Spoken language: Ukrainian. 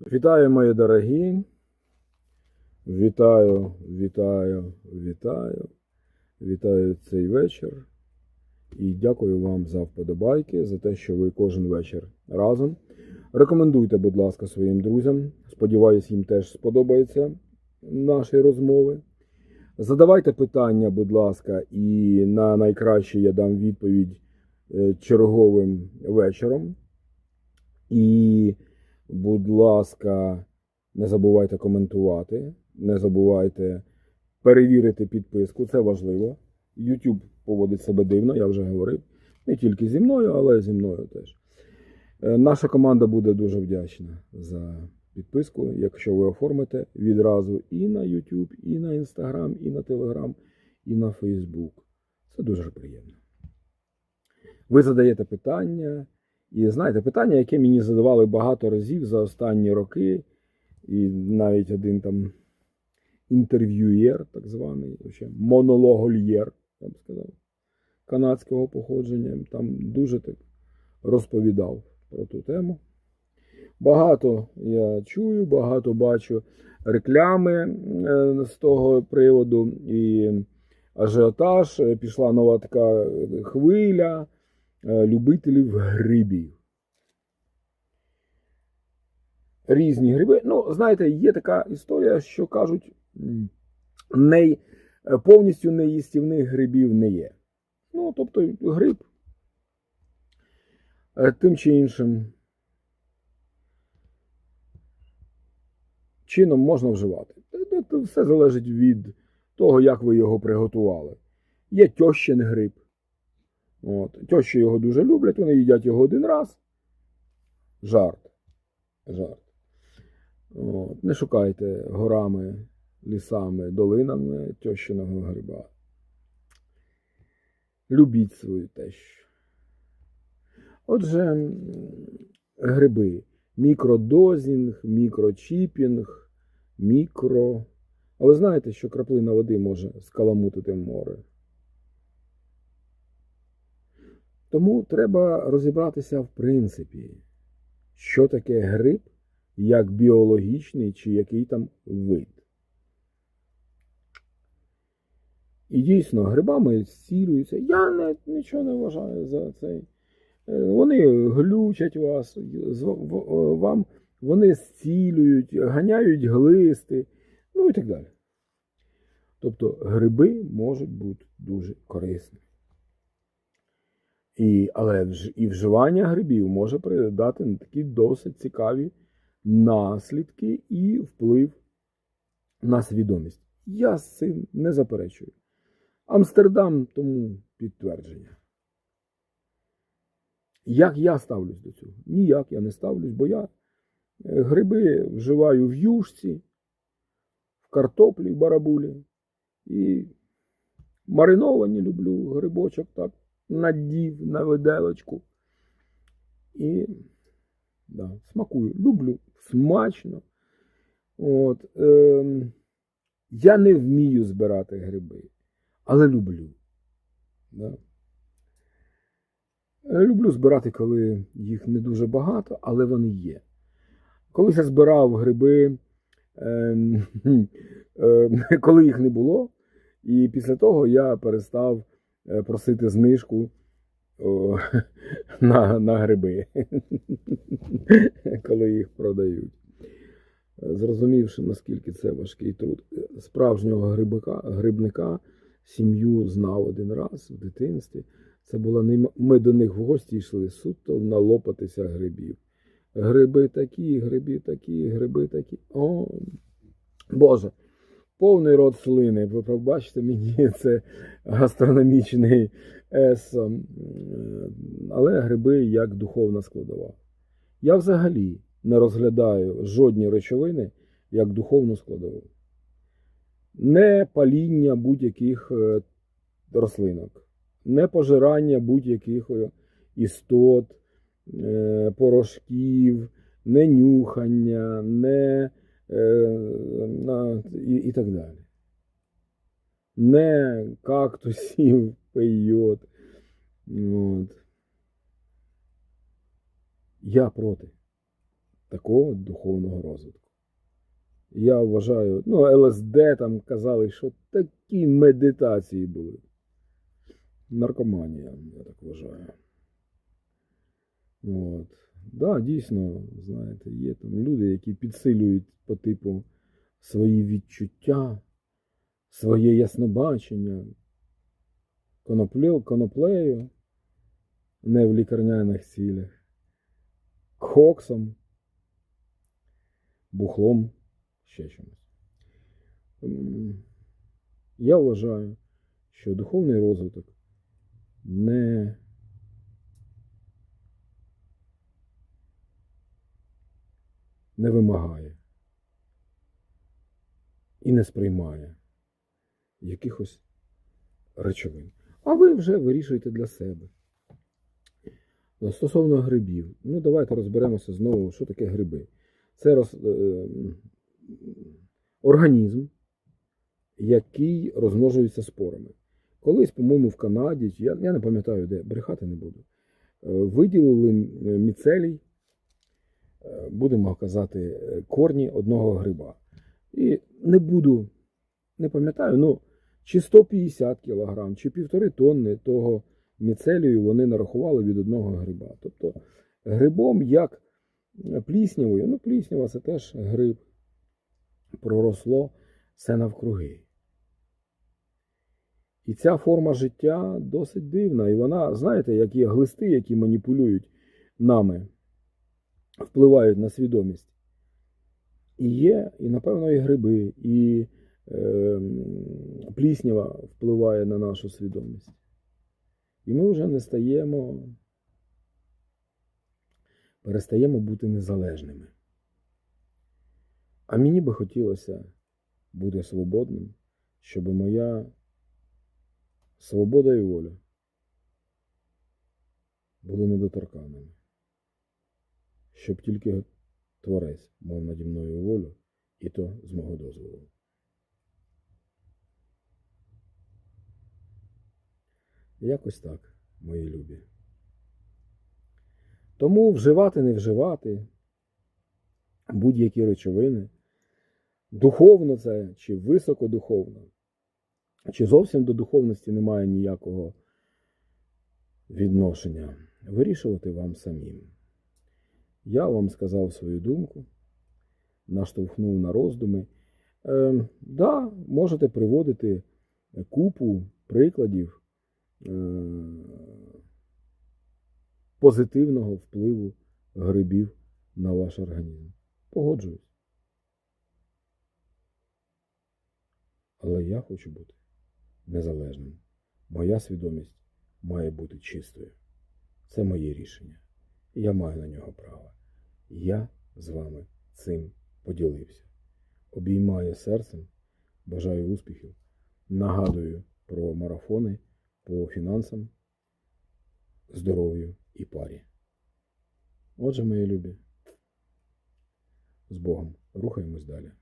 Вітаю, мої дорогі. Вітаю, вітаю, вітаю. Вітаю цей вечір. І дякую вам за вподобайки, за те, що ви кожен вечір разом. Рекомендуйте, будь ласка, своїм друзям. Сподіваюсь, їм теж сподобаються наші розмови. Задавайте питання, будь ласка, і на найкраще я дам відповідь е, черговим вечором. І, будь ласка, не забувайте коментувати, не забувайте перевірити підписку, це важливо. YouTube поводить себе дивно, я вже говорив. Не тільки зі мною, але зі мною теж. Е, Наша команда буде дуже вдячна за підписку, якщо ви оформите відразу і на YouTube, і на Instagram, і на Telegram, і на Facebook. Це дуже приємно. Ви задаєте питання, і знаєте, питання, яке мені задавали багато разів за останні роки, і навіть один там інтерв'юєр, так званий, ще монологольєр, я б сказав, канадського походження, там дуже так розповідав про ту тему. Багато я чую, багато бачу реклами е, з того приводу і ажіотаж. Е, Пішла нова така хвиля любителів грибів. Різні гриби. Ну, знаєте, є така історія, що кажуть, не, е, повністю неїстівних грибів не є. Ну, тобто, гриб е, тим чи іншим чином можна вживати. Це Все залежить від того, як ви його приготували. Є тьощин гриб. От. Тьощі його дуже люблять, вони їдять його один раз. Жарт. Жарт. От. Не шукайте горами, лісами, долинами тьощиного гриба. Любіть свою тещу. Отже, гриби. Мікродозінг, мікрочіпінг, мікро. А ви знаєте, що краплина води може скаламутити море? Тому треба розібратися в принципі, що таке гриб, як біологічний чи який там вид. І дійсно, грибами зцілюються. Я не, нічого не вважаю за цей. Е, Вони глючать вас, в- вам вони зцілюють, ганяють глисти, ну і так далі. Тобто гриби можуть бути дуже корисними. І, але і вживання грибів може придати на такі досить цікаві наслідки і вплив на свідомість. Я з цим не заперечую. Амстердам тому підтвердження. Як я ставлюсь до цього? Ніяк я не ставлюсь, бо я е, гриби вживаю в юшці, в картоплі, в барабулі. І мариновані люблю грибочок так, надів на виделочку. І да, смакую. Люблю смачно. От, е, я не вмію збирати гриби, але люблю. Да. Е, Люблю збирати, коли їх не дуже багато, але вони є. Колись я збирав гриби, ем, е, коли їх не було, і після того я перестав е, просити знижку на, на гриби, коли їх продають. Е, Зрозумівши, наскільки це важкий труд. Е, Справжнього грибика, грибника сім'ю знав один раз в дитинстві. Це була нейм... Ми до них в гості йшли суто налопатися грибів. Гриби такі, гриби такі, гриби такі. О, Боже, повний рот слини. Ви побачите мені, це гастрономічний е, Але гриби як духовна складова. Я взагалі не розглядаю жодні речовини як духовну складову. Не паління будь-яких е, рослинок не пожирання будь-яких е, істот, порошків, не нюхання, не на, і, і так далі. Не кактусів, пейот. От. Я проти такого духовного розвитку. Я вважаю, ну, ЛСД там казали, що такі медитації були. Наркоманія, я так вважаю. От. Да, дійсно, знаєте, є там люди, які підсилюють по типу свої відчуття, своє яснобачення коноплю, коноплею, не в лікарняних цілях, коксом, бухлом, ще чимось. Я вважаю, що духовний розвиток не не вимагає і не сприймає якихось речовин. А ви вже вирішуєте для себе. Стосовно грибів, ну давайте розберемося знову, що таке гриби. Це роз, е, організм, який розмножується спорами. Колись, по-моєму, в Канаді, я, я не пам'ятаю де, брехати не буду, е, виділили е, міцелій, е, будемо казати, е, корні одного гриба. І не буду, не пам'ятаю, ну, чи 150 кг, чи півтори тонни того міцелію вони нарахували від одного гриба. Тобто грибом як пліснявою, ну пліснява це теж гриб, проросло все навкруги. І ця форма життя досить дивна. І вона, знаєте, як є глисти, які маніпулюють нами, впливають на свідомість. І є, і, напевно, і гриби, і е, пліснява впливає на нашу свідомість. І ми вже не стаємо, перестаємо бути незалежними. А мені би хотілося бути свободним, щоб моя свобода і воля були недоторканими. Щоб тільки Творець мав наді мною волю, і то з мого дозволу. Якось так, мої любі. Тому вживати, не вживати будь-які речовини, духовно це чи високодуховно, чи зовсім до духовності немає ніякого відношення. Вирішувати вам самим. Я вам сказав свою думку, наштовхнув на роздуми. Е, да, можете приводити купу прикладів е, позитивного впливу грибів на ваш організм. Погоджуюсь. Але я хочу бути незалежним. Моя свідомість має бути чистою. Це моє рішення. Я маю на нього право. Я з вами цим поділився. Обіймаю серцем, бажаю успіхів. Нагадую про марафони по фінансам, здоров'ю і парі. Отже, мої любі, з Богом, рухаємось далі.